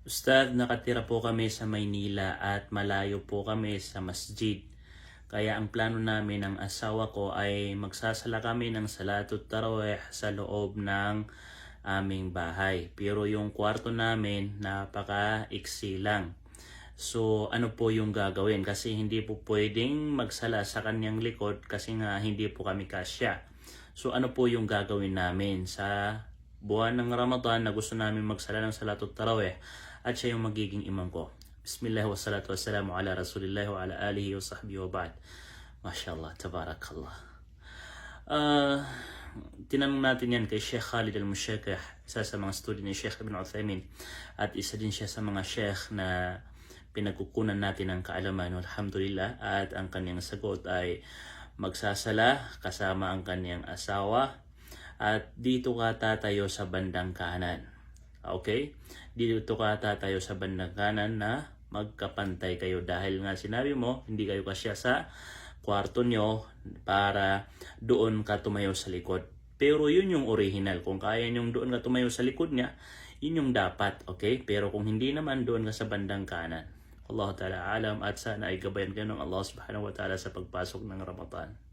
Ustad, nakatira po kami sa Maynila at malayo po kami sa masjid. Kaya ang plano namin ng asawa ko ay magsasala kami ng salatut tarawih sa loob ng aming bahay. Pero yung kwarto namin napaka-iksi lang. So ano po yung gagawin? Kasi hindi po pwedeng magsala sa kanyang likod kasi nga hindi po kami kasya. So ano po yung gagawin namin sa buwan ng Ramadan na gusto namin magsala ng salatut tarawih at siya yung magiging imam ko. Bismillah wa salatu wassalamu ala rasulillah wa ala alihi wa sahbihi wa ba'd. Mashallah, tabarakallah. Ah, tinanong natin yan kay Sheikh Khalid al-Mushakah, isa sa mga student ni Sheikh Ibn Uthaymin at isa din siya sa mga Sheikh na pinagkukunan natin ng kaalaman, alhamdulillah, at ang kanyang sagot ay magsasala kasama ang kanyang asawa at dito ka tatayo sa bandang kanan. Okay? Dito ka tatayo sa bandang kanan na magkapantay kayo dahil nga sinabi mo hindi kayo kasya sa kwarto nyo para doon ka tumayo sa likod. Pero yun yung original. Kung kaya nyong doon ka tumayo sa likod niya, yun yung dapat. Okay? Pero kung hindi naman doon ka sa bandang kanan. Allah Ta'ala alam at sana ay gabayan kayo ng Allah Subhanahu wa Ta'ala sa pagpasok ng Ramadan.